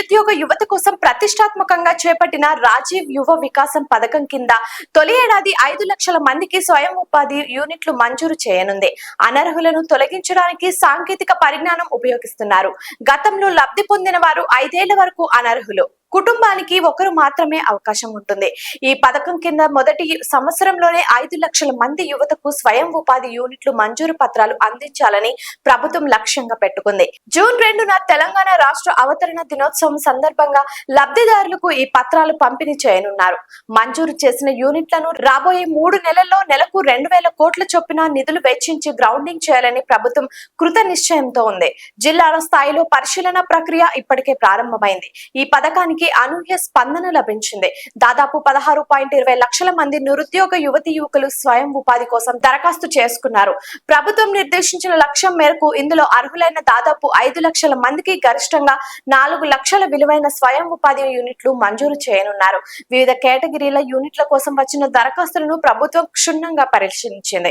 నిరుద్యోగ యువత కోసం ప్రతిష్టాత్మకంగా చేపట్టిన రాజీవ్ యువ వికాసం పథకం కింద తొలి ఏడాది ఐదు లక్షల మందికి స్వయం ఉపాధి యూనిట్లు మంజూరు చేయనుంది. అనర్హులను తొలగించడానికి సాంకేతిక పరిజ్ఞానం ఉపయోగిస్తున్నారు. గతంలో లబ్ధి పొందిన వారు ఐదేళ్ళ వరకు అనర్హులు. కుటుంబానికి ఒకరు మాత్రమే అవకాశం ఉంటుంది. ఈ పథకం కింద మొదటి సంవత్సరంలోనే ఐదు లక్షల మంది యువతకు స్వయం ఉపాధి యూనిట్లు మంజూరు పత్రాలు అందించాలని ప్రభుత్వం లక్ష్యంగా పెట్టుకుంది. జూన్ రెండున తెలంగాణ రాష్ట్ర అవతరణ దినోత్సవం సందర్భంగా లబ్ధిదారులకు ఈ పత్రాలు పంపిణీ చేయనున్నారు. మంజూరు చేసిన యూనిట్లను రాబోయే మూడు నెలల్లో నెలకు రెండు వేల కోట్ల చొప్పున నిధులు వెచ్చించి గ్రౌండింగ్ చేయాలని ప్రభుత్వం కృత నిశ్చయంతో ఉంది. జిల్లాల స్థాయిలో పరిశీలన ప్రక్రియ ఇప్పటికే ప్రారంభమైంది. ఈ పథకానికి అనూహ్య స్పందన లభించింది. దాదాపు పదహారు పాయింట్ ఇరవై లక్షల మంది నిరుద్యోగ యువతి యువకులు స్వయం ఉపాధి కోసం దరఖాస్తు చేసుకున్నారు. ప్రభుత్వం నిర్దేశించిన లక్ష్యం మేరకు ఇందులో అర్హులైన దాదాపు ఐదు లక్షల మందికి గరిష్టంగా నాలుగు లక్షల విలువైన స్వయం ఉపాధి యూనిట్లు మంజూరు చేయనున్నారు. వివిధ కేటగిరీల యూనిట్ల కోసం వచ్చిన దరఖాస్తులను ప్రభుత్వం క్షుణ్ణంగా పరిశీలించింది.